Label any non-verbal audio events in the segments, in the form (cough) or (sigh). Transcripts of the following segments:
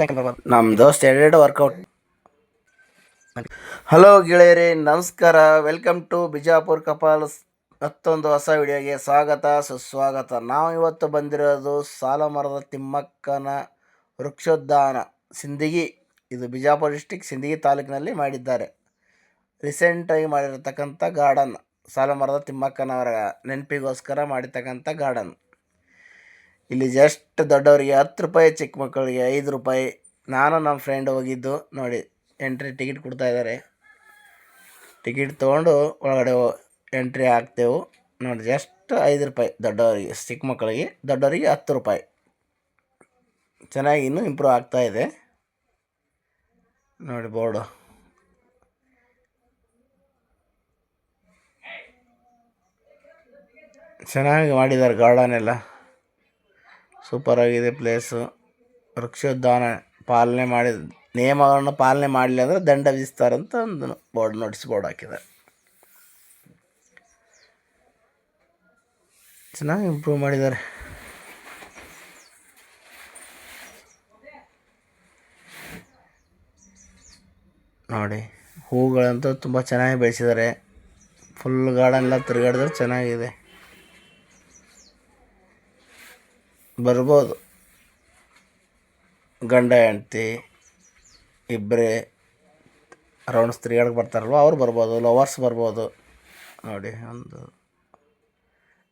ನಮ್ಮ ದೋಸ್ತ್ ಎರಡೆರಡು ವರ್ಕೌಟ್ ಹಲೋ ಗೆಳೆಯರಿ, ನಮಸ್ಕಾರ. ವೆಲ್ಕಮ್ ಟು ಬಿಜಾಪುರ್ ಕಪಾಲ್ ಮತ್ತೊಂದು ಹೊಸ ವಿಡಿಯೋಗೆ ಸ್ವಾಗತ, ಸುಸ್ವಾಗತ. ನಾವು ಇವತ್ತು ಬಂದಿರೋದು ಸಾಲಮರದ ತಿಮ್ಮಕ್ಕನ ವೃಕ್ಷೋದ್ಯಾನ, ಸಿಂದಗಿ. ಇದು ಬಿಜಾಪುರ ಡಿಸ್ಟಿಕ್ ಸಿಂದಗಿ ತಾಲೂಕಿನಲ್ಲಿ ಮಾಡಿದ್ದಾರೆ. ರೀಸೆಂಟಾಗಿ ಮಾಡಿರತಕ್ಕಂಥ ಗಾರ್ಡನ್ ಸಾಲಮರದ ತಿಮ್ಮಕ್ಕನವರ ನೆನಪಿಗೋಸ್ಕರ ಮಾಡಿರ್ತಕ್ಕಂಥ ಗಾರ್ಡನ್ ಇಲ್ಲಿ ಜಸ್ಟ್ ದೊಡ್ಡವರಿಗೆ ಹತ್ತು ರೂಪಾಯಿ, ಚಿಕ್ಕ ಮಕ್ಕಳಿಗೆ ಐದು ರೂಪಾಯಿ. ನಾನು ನಮ್ಮ ಫ್ರೆಂಡ್ ಹೋಗಿದ್ದು, ನೋಡಿ ಎಂಟ್ರಿ ಟಿಕೆಟ್ ಕೊಡ್ತಾ ಇದ್ದಾರೆ ಟಿಕೆಟ್ ತೊಗೊಂಡು ಒಳಗಡೆ ಎಂಟ್ರಿ ಹಾಕ್ತೇವೆ. ನೋಡಿ, ಜಸ್ಟ್ ಐದು ರೂಪಾಯಿ ದೊಡ್ಡವರಿಗೆ, ಚಿಕ್ಕ ಮಕ್ಕಳಿಗೆ, ದೊಡ್ಡವರಿಗೆ ಹತ್ತು ರೂಪಾಯಿ. ಚೆನ್ನಾಗಿ ಇನ್ನೂ ಇಂಪ್ರೂವ್ ಆಗ್ತಾ ಇದೆ. ನೋಡಿ ಬೋರ್ಡು ಚೆನ್ನಾಗಿ ಮಾಡಿದ್ದಾರೆ ಗಾರ್ಡನ್ ಎಲ್ಲ. ಸೂಪರ್ ಆಗಿದೆ ಪ್ಲೇಸು ವೃಕ್ಷೋದ್ಯಾನ ಪಾಲನೆ ಮಾಡಿ, ನಿಯಮಗಳನ್ನು ಪಾಲನೆ ಮಾಡಲಿಲ್ಲ ಅಂದರೆ ದಂಡ ವಿಧಿಸ್ತಾರಂತ ಒಂದು ಬೋರ್ಡ್ ನೋಟಿಸ್ ಬೋರ್ಡ್ ಹಾಕಿದ್ದಾರೆ ಚೆನ್ನಾಗಿ ಇಂಪ್ರೂವ್ ಮಾಡಿದ್ದಾರೆ. ನೋಡಿ, ಹೂಗಳಂತೂ ತುಂಬ ಚೆನ್ನಾಗಿ ಬೆಳೆಸಿದ್ದಾರೆ. ಫುಲ್ ಗಾರ್ಡನ್ ಎಲ್ಲ ತಿರುಗಾಡಿದ್ರೆ ಚೆನ್ನಾಗಿದೆ. ಬರ್ಬೋದು. ಗಂಡ, ಹೆಂಡ್ತಿ ಇಬ್ಬರೇ ರೌಂಡ್ಸ್ ತಿರ್ಗಾಡಕ್ಕೆ ಬರ್ತಾರಲ್ವ, ಅವ್ರು ಬರ್ಬೋದು ಲವರ್ಸ್ ಬರ್ಬೋದು. ನೋಡಿ, ಒಂದು,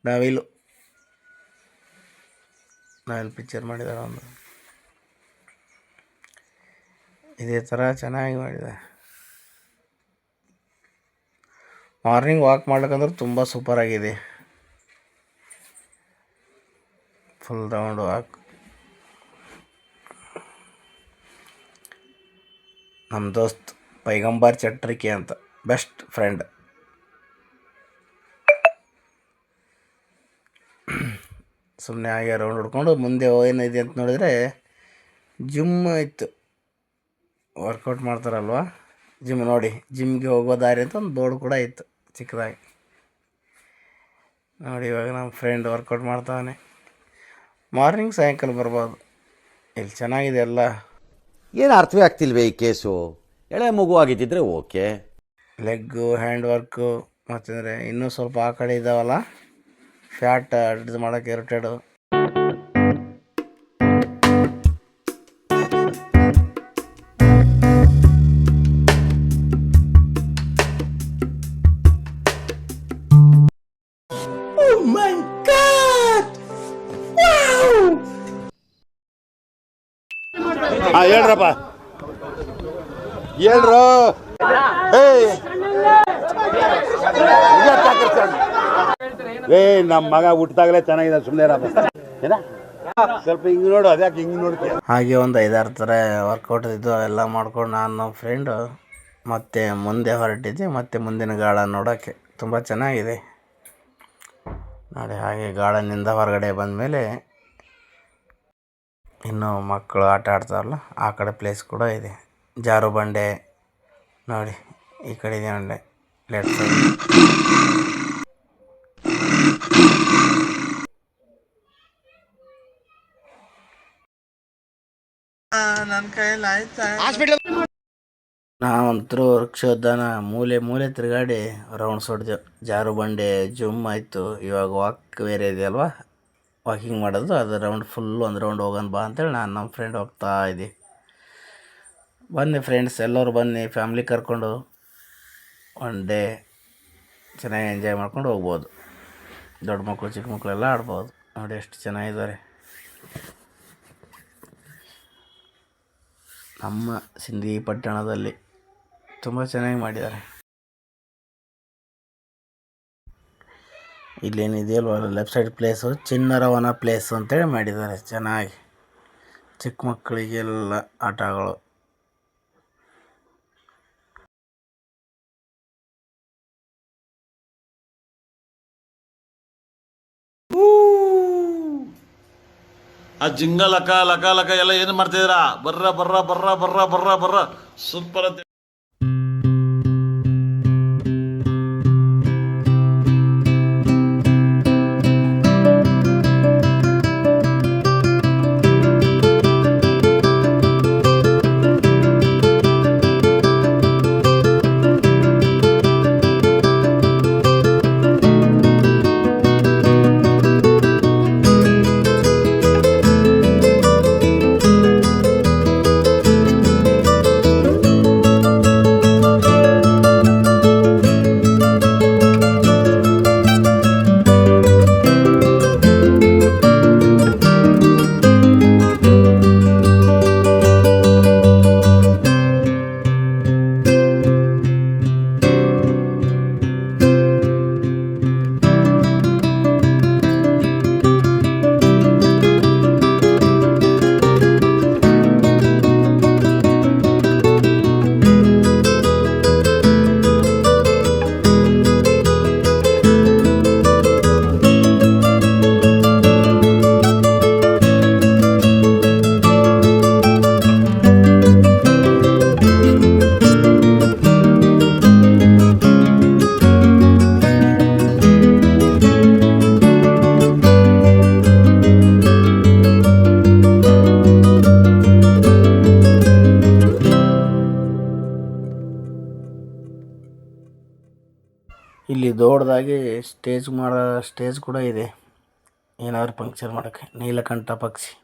ನಾವಿಲ್ಲು. ನಾವಿಲ್ಲಿ ಪಿಕ್ಚರ್ ಮಾಡಿದ್ದಾರೆ ಒಂದು. ಇದೇ ಥರ ಚೆನ್ನಾಗಿ ಮಾಡಿದೆ. ಮಾರ್ನಿಂಗ್ ವಾಕ್ ಮಾಡ್ಲಿಕ್ಕಂದ್ರೆ ತುಂಬ ಸೂಪರಾಗಿದೆ ಫುಲ್ ರೌಂಡ್ ವಾಕ್ ನಮ್ಮ ದೋಸ್ತ್ ಪೈಗಂಬಾರ್ ಚಟ್ರಿಕೆ ಅಂತ ಬೆಸ್ಟ್ ಫ್ರೆಂಡ್ ಸುಮ್ಮನೆ ಹಾಗೆ ರೌಂಡ್ ಹೊಡ್ಕೊಂಡು ಮುಂದೆ ಏನಿದೆ ಅಂತ ನೋಡಿದರೆ ಜಿಮ್ ಇತ್ತು. ವರ್ಕೌಟ್ ಮಾಡ್ತಾರಲ್ವ? ಜಿಮ್ ನೋಡಿ ಜಿಮ್ಗೆ ಹೋಗೋ ದಾರಿ ಅಂತ ಒಂದು ಬೋರ್ಡ್ ಕೂಡ ಇತ್ತು ಚಿಕ್ಕದಾಗಿ. ನೋಡಿ ಇವಾಗ ನಮ್ಮ ಫ್ರೆಂಡ್ ವರ್ಕೌಟ್ ಮಾಡ್ತಾನೆ ಮಾರ್ನಿಂಗ್ ಸಾಯಂಕಾಲ ಬರ್ಬೋದು. ಇಲ್ಲಿ ಚೆನ್ನಾಗಿದೆ ಎಲ್ಲ? ಏನು ಅರ್ಥವೇ ಆಗ್ತಿಲ್ವೇ ಈ ಕೇಸು? ಎಳೆ ಮಗು ಆಗಿದ್ದಿದ್ರೆ ಓಕೆ. ಲೆಗ್ಗು ಹ್ಯಾಂಡ್ ವರ್ಕು ಮತ್ತಂದರೆ ಇನ್ನೂ ಸ್ವಲ್ಪ ಆ ಕಡೆ ಇದ್ದಾವಲ್ಲ ಫ್ಯಾಟ್ ಇದು ಮಾಡೋಕ್ಕೆ ಇರಿಟೇಡು ಹೇಳ್ರಪ್ಪ. ಹೇಳ್ರು. ಏ ನಮ್ಮ ಮಗ ಹುಟ್ಟಿದಾಗಲೇ ಚೆನ್ನಾಗಿದೆ ಸುಮ್ಮನೆ ಏನ? ಸ್ವಲ್ಪ ಹಿಂಗೆ ನೋಡು, ಅದ್ಯಾಕೆ ಹಿಂಗೆ ನೋಡ್ತೀಯ? ಹಾಗೆ ಒಂದು ಐದಾರು ಥರ ವರ್ಕೌಟ್ ಇದ್ದು ಎಲ್ಲ ಮಾಡ್ಕೊಂಡು ನಾನು ನಮ್ಮ ಫ್ರೆಂಡು ಮತ್ತೆ ಮುಂದೆ ಹೊರಟಿದ್ದೆ, ಮತ್ತೆ ಮುಂದಿನ ಗಾರ್ಡನ್ ನೋಡೋಕ್ಕೆ ತುಂಬ ಚೆನ್ನಾಗಿದೆ. ನೋಡಿ ಹಾಗೆ ಗಾರ್ಡನ್ನಿಂದ ಹೊರಗಡೆ ಬಂದಮೇಲೆ ಇನ್ನು ಮಕ್ಕಳು ಆಟ ಆಡ್ತಾರಲ್ಲ ಆ ಕಡೆ ಪ್ಲೇಸ್ ಕೂಡ ಇದೆ. ಜಾರು ಬಂಡೆ ನೋಡಿ ಈ ಕಡೆ ಇದೆ ನೋಡಿ ಲೆಫ್ಟ್ ಸೈಡ್ ನನ್ನ ಕೈಯಲ್ಲಿ ಆಯ್ತಾ? ನಾವಂತರೂ ವೃಕ್ಷೋದ್ಯಾನ ಮೂಲೆ ಮೂಲೆ ತಿರುಗಾಡಿ ರೌಂಡ್ಸ್ ಹೊಡೆದೆವು. ಜಾರು ಬಂಡೆ ಜುಮ್ ಆಯಿತು. ಇವಾಗ ವಾಕ್ ಬೇರೆ ಇದೆಯಲ್ವಾ ವಾಕಿಂಗ್ ಮಾಡೋದು, ಅದು ರೌಂಡ್ ಫುಲ್ ಒಂದು ರೌಂಡ್ ಹೋಗೋಣ ಬಾ ಅಂತೇಳಿ ನಾನು ನಮ್ಮ ಫ್ರೆಂಡ್ ಹೋಗ್ತಾ ಇದ್ದೆ. ಬನ್ನಿ ಫ್ರೆಂಡ್ಸ್ ಎಲ್ಲರೂ ಬನ್ನಿ ಫ್ಯಾಮ್ಲಿ ಕರ್ಕೊಂಡು ಒನ್ ಡೇ ಚೆನ್ನಾಗಿ ಎಂಜಾಯ್ ಮಾಡ್ಕೊಂಡು ಹೋಗ್ಬೋದು. ದೊಡ್ಡ ಮಕ್ಕಳು ಚಿಕ್ಕ ಮಕ್ಕಳೆಲ್ಲ ಆಡ್ಬೋದು. ನೋಡಿ ಎಷ್ಟು ಚೆನ್ನಾಗಿದ್ದಾರೆ. ನಮ್ಮ ಸಿಂಧಿ ಪಟ್ಟಣದಲ್ಲಿ ತುಂಬ ಚೆನ್ನಾಗಿ ಮಾಡಿದ್ದಾರೆ. ಇಲ್ಲೇನಿದೆಯಲ್ವ ಲೆಫ್ಟ್ ಸೈಡ್ ಪ್ಲೇಸು ಚಿನ್ನರವನ ಪ್ಲೇಸ್ ಅಂತೇಳಿ ಮಾಡಿದ್ದಾರೆ ಚೆನ್ನಾಗಿ. ಚಿಕ್ಕ ಮಕ್ಕಳಿಗೆಲ್ಲ ಆಟಗಳು. ಆ ಜಿಂಗ ಲಕ ಲಕ ಲಕ ಎಲ್ಲ ಏನು ಮಾಡ್ತಿದ್ದೀರಾ? ಬರ್ರ ಬರ್ರ ಬರ್ರ ಬರ್ರ ಬರ್ರ ಬರ್ರ. ಸೂಪರ್ ಅಂತ ದೊಡ್ಡದಾಗಿ ಸ್ಟೇಜ್ ಮಾಡೋ, ಸ್ಟೇಜ್ ಕೂಡ ಇದೆ. ಏನಾದ್ರು ಫಂಕ್ಷನ್ ಮಾಡೋಕ್ಕೆ. ನೀಲಕಂಠ ಪಕ್ಷಿ.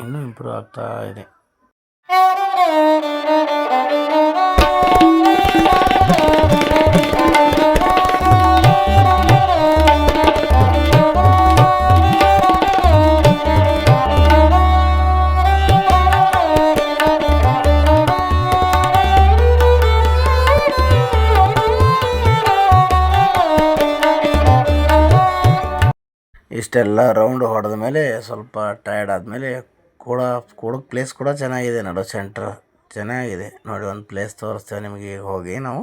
ಇನ್ನೂ ಇಂಪ್ರೂವ್ ಆಗ್ತಾ ಇದೆ. (laughs) ಇಷ್ಟೆಲ್ಲ ರೌಂಡ್ ಹೊಡೆದ ಮೇಲೆ ಸ್ವಲ್ಪ ಟಯರ್ಡ್ ಆದಮೇಲೆ ಕೂಡ ಕೂಡೋಕೆ ಪ್ಲೇಸ್ ಕೂಡ ಚೆನ್ನಾಗಿದೆ, ನಡು ಸೆಂಟ್ರ್ ಚೆನ್ನಾಗಿದೆ. ನೋಡಿ, ಒಂದು ಪ್ಲೇಸ್ ತೋರಿಸ್ತೇವೆ ನಿಮಗೆ, ಹೋಗಿ ನಾವು.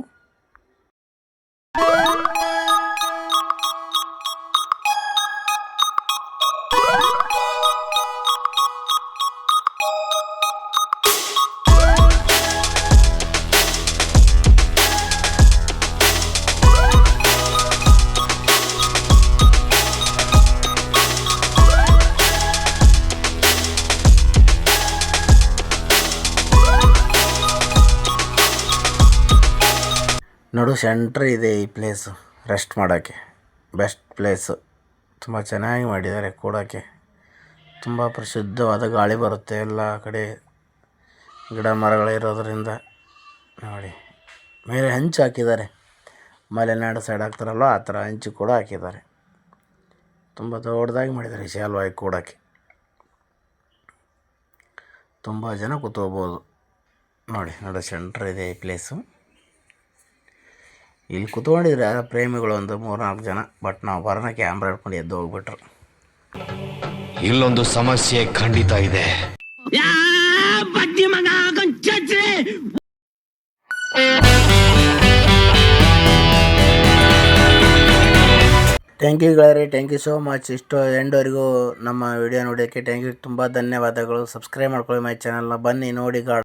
ನಡು ಸೆಂಟ್ರ್ ಇದೆ ಈ ಪ್ಲೇಸ್ ರೆಸ್ಟ್ ಮಾಡೋಕ್ಕೆ ಬೆಸ್ಟ್ ಪ್ಲೇಸು ತುಂಬ ಚೆನ್ನಾಗಿ ಮಾಡಿದ್ದಾರೆ ಕೂಡೋಕ್ಕೆ. ತುಂಬ ಪ್ರಸಿದ್ಧವಾದ ಗಾಳಿ ಬರುತ್ತೆ ಎಲ್ಲ ಕಡೆ. ಗಿಡ ಮರಗಳಿರೋದ್ರಿಂದ ನೋಡಿ. ಮೇಲೆ ಹಂಚು ಹಾಕಿದ್ದಾರೆ. ಮಲೆನಾಡು ಸೈಡ್ ಹಾಕ್ತಾರಲ್ವ ಆ ಥರ ಹಂಚು ಕೂಡ ಹಾಕಿದ್ದಾರೆ. ತುಂಬ ದೊಡ್ಡದಾಗಿ ಮಾಡಿದ್ದಾರೆ ವಿಶಾಲವಾಗಿ ಕೂಡೋಕ್ಕೆ. ತುಂಬ ಜನ ಕೂತ್ಕೋಬೋದು. ನೋಡಿ, ನೋಡೋ ಸೆಂಟ್ರ್ ಇದೆ ಈ ಪ್ಲೇಸು ಇಲ್ಲಿ ಕುತ್ಕೊಂಡಿದ್ರೆ ಪ್ರೇಮಿಗಳು ಒಂದು ಮೂರ್ನಾಲ್ಕು ಜನ ಬಟ್ ನಾವು ಬರೋಣ ಕ್ಯಾಮ್ರಾ ಹಿಡ್ಕೊಂಡು ಎದ್ದು ಹೋಗ್ಬಿಟ್ರು. ಇಲ್ಲೊಂದು ಸಮಸ್ಯೆ ಖಂಡಿತ ಇದೆ. ಥ್ಯಾಂಕ್ ಯು ಗಳರಿ ಥ್ಯಾಂಕ್ ಯು ಸೋ ಮಚ್ ಇಷ್ಟು ಎಂಡ್ವರೆಗೂ ನಮ್ಮ ವಿಡಿಯೋ ನೋಡೋಕ್ಕೆ ಥ್ಯಾಂಕ್ ಯು ತುಂಬ ಧನ್ಯವಾದಗಳು. ಸಬ್ಸ್ಕ್ರೈಬ್ ಮಾಡ್ಕೊಳ್ಳಿ ಮೈ ಚಾನಲ್ನ ಬನ್ನಿ ನೋಡಿ ಗಾಡ್